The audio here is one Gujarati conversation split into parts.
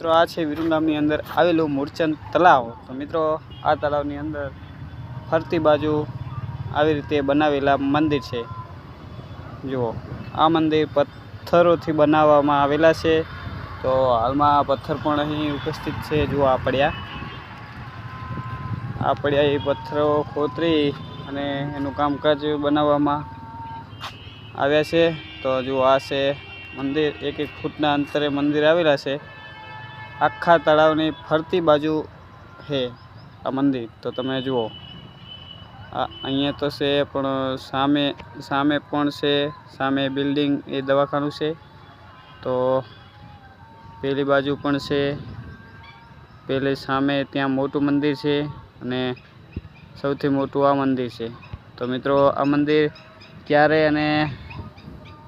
મિત્રો, આ છે વિરુંગામની અંદર આવેલું મૂળચંદ તલાવ તો મિત્રો, આ તળાવની અંદર ફરતી બાજુ આવી રીતે બનાવેલા મંદિર છે. જુઓ, આ મંદિર પથ્થરોથી બનાવવામાં આવેલા છે. તો હાલમાં પથ્થર પણ અહીં ઉપસ્થિત છે, જુઓ આ પડ્યા. આ પડ્યા એ પથ્થરો ખોતરી અને એનું કામકાજ બનાવવામાં આવ્યા છે. તો જુઓ, આ છે મંદિર. એક એક ફૂટના અંતરે મંદિર આવેલા છે. આખા તળાવની ફરતી બાજુ છે આ મંદિર. તો તમે જુઓ. આ અહીંયા તો છે, પણ સામે સામે પણ છે, સામે બિલ્ડિંગ એ દવાખાનું છે. તો પેલી બાજુ પણ છે. પેલી સામે ત્યાં મોટું મંદિર છે અને સૌથી મોટું આ મંદિર છે. તો મિત્રો, આ મંદિર ક્યારે અને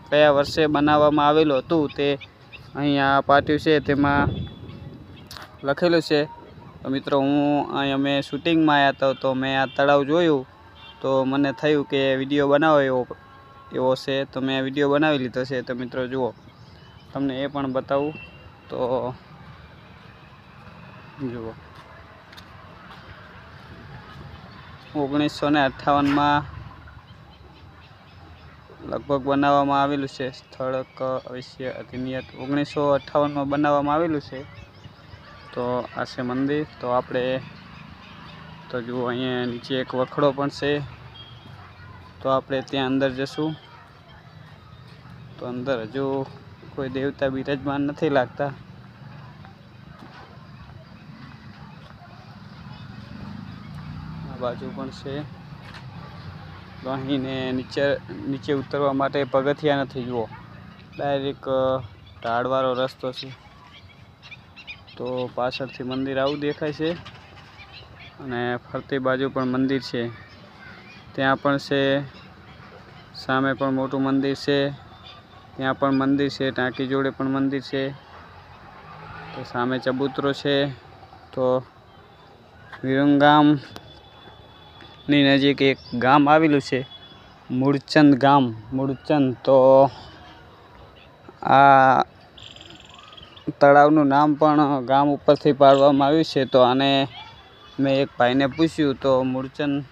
કયા વર્ષે બનાવવામાં આવેલું હતું તે અહીંયા પાટિયું છે, તેમાં લખેલું છે. તો મિત્રો, હું અહીં અમે શૂટિંગમાં આવ્યા હતા તો મેં આ તળાવ જોયું. તો મને થયું કે વીડિયો બનાવો એવો એવો છે. તો મેં વીડિયો બનાવી લીધો છે. તો મિત્રો, જુઓ. તમને એ પણ બતાવું. તો જુઓ. ઓગણીસો ને અઠ્ઠાવનમાં લગભગ બનાવવામાં આવેલું છે. સ્થળ અવશ્ય અધિનિયત ઓગણીસો અઠ્ઠાવનમાં બનાવવામાં આવેલું છે. તો આ છે મંદિર. તો આપણે તો જુઓ અહીંયા નીચે એક વખડો પણ છે. તો આપણે ત્યાં અંદર જશું. તો અંદર હજુ કોઈ દેવતા બિરાજમાન નથી લાગતા. આ બાજુ પણ છે. તો અહીંને નીચે નીચે ઉતરવા માટે પગથિયા નથી જુઓ. ડાયરેક્ટ ઢાળવાળો રસ્તો છે. તો પાછળથી મંદિર આવું દેખાય છે. અને ફરતી બાજુ પણ મંદિર છે. ત્યાં પણ છે. સામે પણ મોટું મંદિર છે. ત્યાં પણ મંદિર છે. ટાંકી જોડે પણ મંદિર છે. તો સામે ચબૂતરો છે. તો વિરંગામની નજીક એક ગામ આવેલું છે. મૂળચંદ ગામ. મૂળચંદ તો આ તળાવનું નામ પણ ગામ ઉપરથી પાડવામાં આવ્યું છે. તો આને મેં એક ભાઈને પૂછ્યું, તો મૂળચંદ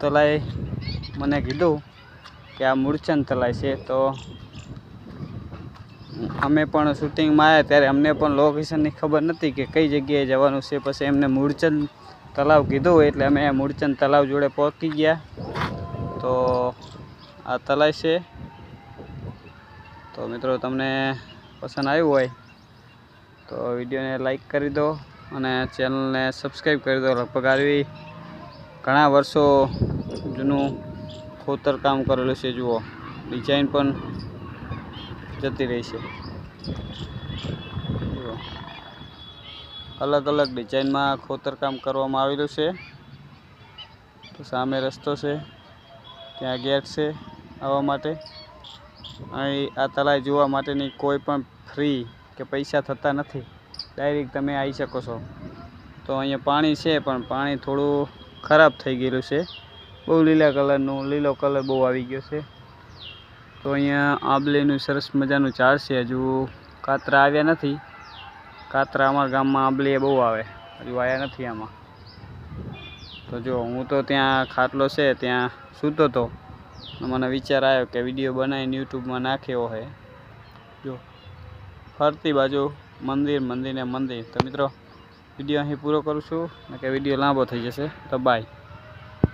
તલાઈ મને કીધું કે આ મૂળચંદ તલાઈ છે. તો અમે પણ શૂટિંગમાં આવ્યા ત્યારે અમને પણ લોકેશનની ખબર નથી કે કઈ જગ્યાએ જવાનું છે. પછી એમને મૂળચંદ તલાવ કીધું એટલે અમે મૂળચંદ તલાવ જોડે પહોંચી ગયા. તો આ તલાઈ છે. તો મિત્રો, તમને પસંદ આવ્યું હોય, તો વિડીયોને લાઈક કરી દો અને ચેનલને સબસ્ક્રાઈબ કરી દો. લગભગ આવી ઘણા વર્ષો જૂનું ખોતર કામ કરેલું છે, જુઓ. ડિઝાઇન પણ જતી રહી છે. અલગ અલગ ડિઝાઇનમાં ખોતરકામ કરવામાં આવેલું છે. તો સામે રસ્તો છે, ત્યાં ગેટ છે, આવવા માટે. આ તળાવ જોવા માટેની કોઈ પણ ફ્રી કે પૈસા થતા નથી. ડાયરેક્ટ તમે આવી શકો છો. તો અહીંયા પાણી છે, પણ પાણી થોડું ખરાબ થઈ ગયેલું છે. બહુ લીલા કલરનું, લીલો કલર બહુ આવી ગયો છે. તો અહીંયા આંબલીનું સરસ મજાનું ઝાડ છે. હજુ કાતરા આવ્યા નથી. કાતરા અમારા ગામમાં આંબલી બહુ આવે. હજુ આવ્યા નથી આમાં. તો જો, હું તો ત્યાં ખાટલો છે, ત્યાં સૂતો હતો મને વિચાર આવ્યો કે વીડિયો બનાવીને યુટ્યુબમાં નાખ્યો હે જો, ફરતી બાજુ મંદિર મંદિર ને મંદિર. તો મિત્રો, વીડિયો અહીં પૂરો કરું છું. કે વીડિયો લાંબો થઈ જશે. તો બાય